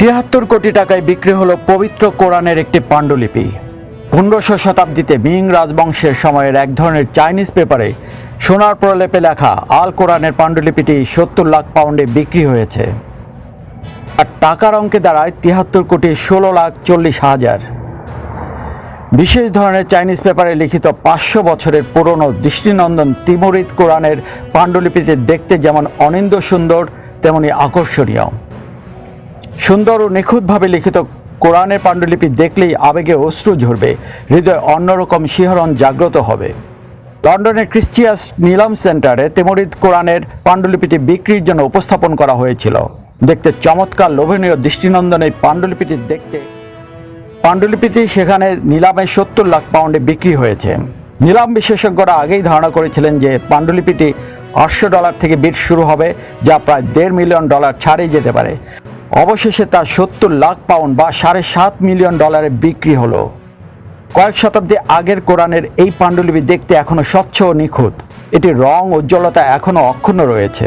তিয়াত্তর কোটি টাকায় বিক্রি হলো পবিত্র কোরআনের একটি পাণ্ডুলিপি। পনেরোশো শতাব্দীতে মিং রাজবংশের সময়ের এক ধরনের চাইনিজ পেপারে সোনার প্রলেপে লেখা আল কোরআনের পাণ্ডুলিপিটি সত্তর লাখ পাউন্ডে বিক্রি হয়েছে। আর টাকার অঙ্কে দাঁড়ায় তিয়াত্তর কোটি ষোলো লাখ চল্লিশ হাজার। বিশেষ ধরনের চাইনিজ পেপারে লিখিত পাঁচশো বছরের পুরনো দৃষ্টিনন্দন তিমুরিদ কোরআনের পাণ্ডুলিপিতে দেখতে যেমন অনিন্দ সুন্দর, তেমনি আকর্ষণীয়। সুন্দর ও নিখুঁতভাবে লিখিত কোরআনের পাণ্ডুলিপি দেখলেই আবেগে অশ্রু ঝরবে, হৃদয় অন্যরকম শিহরণ জাগ্রত হবে। লন্ডনের ক্রিশ্চিয়াস নিলাম সেন্টারে তেমরিদ কোরআনের পাণ্ডুলিপিটি বিক্রির জন্য উপস্থাপন করা হয়েছিল। দেখতে চমৎকার লোভনীয় দৃষ্টিনন্দন এই পাণ্ডুলিপিটি দেখতে। পাণ্ডুলিপিটি সেখানে নিলামে সত্তর লাখ পাউন্ডে বিক্রি হয়েছে। নিলাম বিশেষজ্ঞরা আগেই ধারণা করেছিলেন যে পাণ্ডুলিপিটি আটশো ডলার থেকে বিট শুরু হবে, যা প্রায় দেড় মিলিয়ন ডলার ছাড়িয়ে যেতে পারে। অবশেষে তা সত্তর লাখ পাউন্ড বা সাড়ে সাত মিলিয়ন ডলারে বিক্রি হলো। কয়েক শতাব্দী আগের কোরআনের এই পাণ্ডুলিপি দেখতে এখনও স্বচ্ছ ও নিখুঁত। এটির রং উজ্জ্বলতা এখনও অক্ষুণ্ণ রয়েছে।